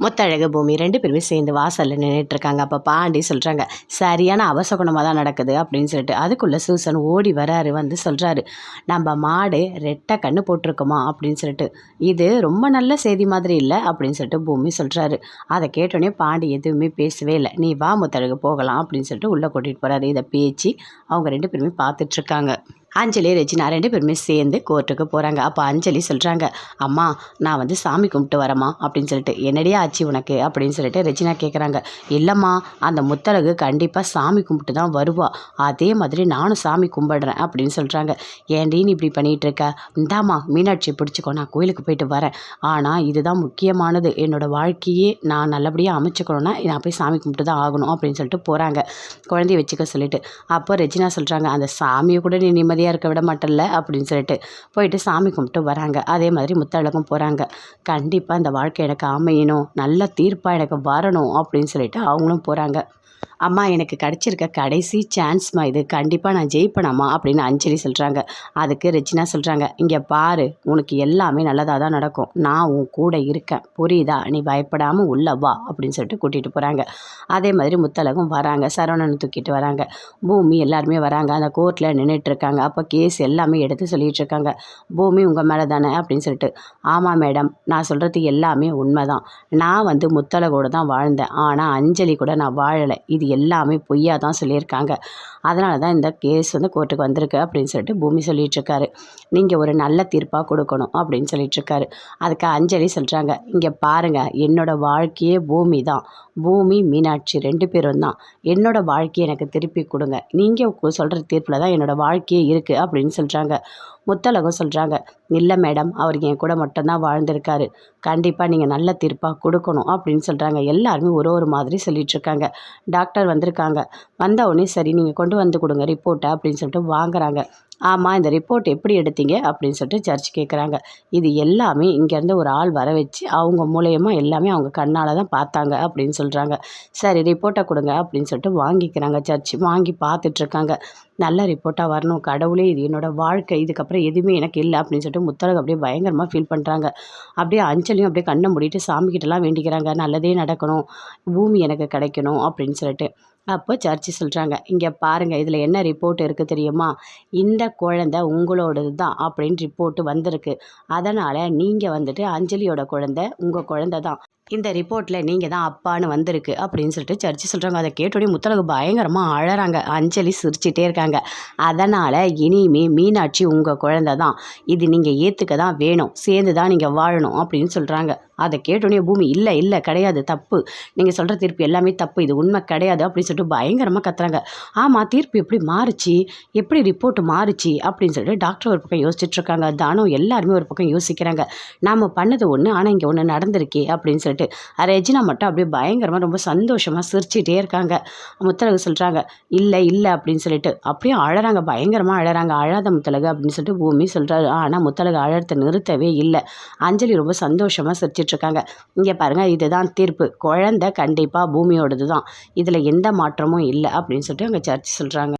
முத்தழகு பூமி ரெண்டு பேருமே சேர்ந்து வாசலில் நின்றுட்டுருக்காங்க அப்போ பாண்டி சொல்கிறாங்க சரியான அவசகுணமாக தான் நடக்குது அப்படின்னு சொல்லிட்டு. அதுக்குள்ளே சூசன் ஓடி வராரு வந்து சொல்கிறாரு நம்ம மாடு ரெட்டை கண்ணு போட்டிருக்குமா? அப்படின்னு சொல்லிட்டு. இது ரொம்ப நல்ல செய்தி மாதிரி இல்லை அப்படின்னு சொல்லிட்டு பூமி சொல்கிறாரு அதை கேட்டோடனே பாண்டி எதுவுமே பேசவே இல்லை. நீ வா முத்தழகு போகலாம் அப்படின்னு சொல்லிட்டு உள்ளே கூட்டிகிட்டு போகிறாரு இதை பேச்சு அவங்க ரெண்டு பேருமே பார்த்துட்ருக்காங்க. அஞ்சலி ரெஜினா ரெண்டு பேருமே சேர்ந்து கோர்ட்டுக்கு போகிறாங்க அப்போ அஞ்சலி சொல்கிறாங்க அம்மா நான் வந்து சாமி கும்பிட்டு வரேம்மா அப்படின்னு சொல்லிட்டு. என்னடியே ஆச்சு உனக்கு? அப்படின்னு சொல்லிட்டு ரெஜினா கேட்குறாங்க இல்லைம்மா அந்த முத்தழகு கண்டிப்பாக சாமி கும்பிட்டு தான் வருவா. அதே மாதிரி நானும் சாமி கும்பிடுறேன் அப்படின்னு சொல்கிறாங்க ஏன்டி நீ இப்படி பண்ணிகிட்டு இருக்க இந்தாம்மா மீனாட்சி பிடிச்சிக்கோ நான் கோயிலுக்கு போயிட்டு வரேன். ஆனால் இதுதான் முக்கியமானது. என்னோடய வாழ்க்கையே நான் நல்லபடியாக அமைச்சுக்கணுன்னா நான் போய் சாமி கும்பிட்டு தான் ஆகணும் அப்படின்னு சொல்லிட்டு போகிறாங்க குழந்தைய வச்சுக்க சொல்லிட்டு. அப்போ ரெஜினா சொல்கிறாங்க அந்த சாமியை கூட நீ நிம்மதியாக இருக்க விட மாட்டல்ல அப்படின்னு சொல்லிட்டு போயிட்டு சாமி கும்பிட்டு வராங்க. அதே மாதிரி முத்தழகும் போகிறாங்க கண்டிப்பாக இந்த வாழ்க்கை எனக்கு அமையணும் நல்ல தீர்ப்பாக எனக்கு வரணும் அப்படின்னு சொல்லிட்டு அவங்களும் போகிறாங்க அம்மா எனக்கு கிடச்சிருக்க கடைசி சான்ஸ்மா இது. கண்டிப்பாக நான் ஜெயிப்பேனாம்மா அப்படின்னு அஞ்சலி சொல்கிறாங்க அதுக்கு ரெஜினா சொல்கிறாங்க இங்கே பாரு உனக்கு எல்லாமே நல்லதாக தான் நடக்கும். நான் உன் கூட இருக்கேன். புரியுதா? நீ பயப்படாமல் உள்ள வா. அப்படின்னு சொல்லிட்டு கூட்டிகிட்டு போகிறாங்க அதே மாதிரி முத்தலகம் வராங்க. சரவணன் தூக்கிட்டு வராங்க. பூமி எல்லாருமே வராங்க. அந்த கோர்ட்டில் நின்றுட்டு இருக்காங்க. அப்போ கேஸ் எல்லாமே எடுத்து சொல்லிகிட்டு இருக்காங்க. பூமி உங்கள் மேலே தானே? அப்படின்னு சொல்லிட்டு. ஆமாம் மேடம். நான் சொல்கிறது எல்லாமே உண்மை தான் நான் வந்து முத்தலகோடு தான் வாழ்ந்தேன். ஆனால் அஞ்சலி கூட நான் வாழலை. இது எல்லாமே பொய்யா தான் சொல்லியிருக்காங்க. அதனால தான் இந்த கேஸ் வந்து கோர்ட்டுக்கு வந்திருக்கு அப்படின்னு சொல்லிட்டு பூமி சொல்லிகிட்ருக்காரு நீங்கள் ஒரு நல்ல தீர்ப்பாக கொடுக்கணும் அப்படின்னு சொல்லிகிட்ருக்காரு அதுக்கு அஞ்சலி சொல்கிறாங்க இங்கே பாருங்கள் என்னோடய வாழ்க்கையே பூமி தான். பூமி மீனாட்சி ரெண்டு பேரும் தான். என்னோடய வாழ்க்கையை எனக்கு திருப்பி கொடுங்க. நீங்கள் சொல்கிற தீர்ப்பில் தான் என்னோடய வாழ்க்கையே இருக்குது அப்படின்னு சொல்கிறாங்க முத்தலகம் சொல்கிறாங்க இல்லை மேடம் அவர் என் கூட மட்டும்தான் வாழ்ந்திருக்காரு. கண்டிப்பாக நீங்கள் நல்ல தீர்ப்பாக கொடுக்கணும் அப்படின்னு சொல்கிறாங்க எல்லாருமே ஒரு ஒரு மாதிரி சொல்லிகிட்ருக்காங்க டாக்டர் வந்திருக்காங்க. வந்த உடனே சரி நீங்கள் கொண்டு வந்து கொடுங்க ரிப்போர்ட்டை அப்படின்னு சொல்லிட்டு வாங்குறாங்க. ஆமாம் இந்த ரிப்போர்ட் எப்படி எடுத்தீங்க? அப்படின்னு சொல்லிட்டு சர்ச் கேட்குறாங்க இது எல்லாமே இங்கேருந்து ஒரு ஆள் வர வச்சு அவங்க மூலயமா எல்லாமே அவங்க கண்ணால் தான் பார்த்தாங்க அப்படின்னு சொல்கிறாங்க சரி ரிப்போர்ட்டை கொடுங்க அப்படின்னு சொல்லிட்டு வாங்கிக்கிறாங்க. சர்ச் வாங்கி பார்த்துட்ருக்காங்க நல்ல ரிப்போர்ட்டாக வரணும். கடவுளே இது என்னோடய வாழ்க்கை. இதுக்கப்புறம் எதுவுமே எனக்கு இல்லை அப்படின்னு சொல்லிட்டு முத்தழகு அப்படியே பயங்கரமாக ஃபீல் பண்ணுறாங்க அப்படியே அஞ்சலியும் அப்படியே கண்ணை மூடிட்டு சாமிக்கிட்டலாம் வேண்டிக்கிறாங்க. நல்லதே நடக்கணும். பூமி எனக்கு கிடைக்கணும் அப்படின்னு சொல்லிட்டு. அப்போ சர்ச்சு சொல்கிறாங்க இங்கே பாருங்கள் இதில் என்ன ரிப்போர்ட் இருக்குது தெரியுமா? இந்த குழந்த உங்களோடது தான் அப்படின்னு ரிப்போர்ட்டு வந்திருக்கு. அதனால் நீங்கள் வந்துட்டு அஞ்சலியோட குழந்த உங்கள் குழந்த தான். இந்த ரிப்போர்ட்டில் நீங்கள் தான் அப்பான்னு வந்திருக்கு அப்படின்னு சொல்லிட்டு சர்ச்சு சொல்கிறாங்க அதை கேட்டோடய முத்தலகு பயங்கரமாக அழறாங்க. அஞ்சலி சிரிச்சிட்டே இருக்காங்க. அதனால் இனிமே மீனாட்சி உங்கள் குழந்த தான். இது நீங்கள் ஏற்றுக்க தான் வேணும். சேர்ந்து தான் நீங்கள் வாழணும் அப்படின்னு சொல்கிறாங்க அதை கேட்டோடனே பூமி இல்லை இல்லை கிடையாது தப்பு. நீங்கள் சொல்கிற தீர்ப்பு எல்லாமே தப்பு. இது உண்மை கிடையாது அப்படின்னு சொல்லிட்டு பயங்கரமாக கத்துறாங்க. ஆமாம் தீர்ப்பு எப்படி மாறுச்சு? எப்படி ரிப்போர்ட் மாறுச்சு? அப்படின்னு சொல்லிட்டு டாக்டர் ஒரு பக்கம் யோசிச்சுட்ருக்காங்க. தானும் எல்லாருமே ஒரு பக்கம் யோசிக்கிறாங்க. நாம் பண்ணது ஒன்று ஆனால் இங்கே ஒன்று நடந்திருக்கே அப்படின்னு சொல்லிட்டு. ரெஜினா மட்டும் அப்படியே பயங்கரமாக ரொம்ப சந்தோஷமாக சிரிச்சிட்டே இருக்காங்க. முத்தலகு சொல்கிறாங்க இல்லை இல்லை அப்படின்னு சொல்லிட்டு. அப்படியே அழகிறாங்க பயங்கரமாக அழகிறாங்க அழாத முத்தலகு அப்படின்னு சொல்லிட்டு பூமி சொல்கிறாரு ஆனால் முத்தலகு அழறத்தை நிறுத்தவே இல்லை. அஞ்சலி ரொம்ப சந்தோஷமாக சிரிச்சிட்டு இருக்காங்க இங்கே பாருங்கள் இதுதான் தீர்ப்பு. குழந்தை கண்டிப்பாக பூமியோடது தான் இதில் எந்த மாற்றமும் இல்லை அப்படின்னு சொல்லிட்டு அங்கே சர்ச் சொல்கிறாங்க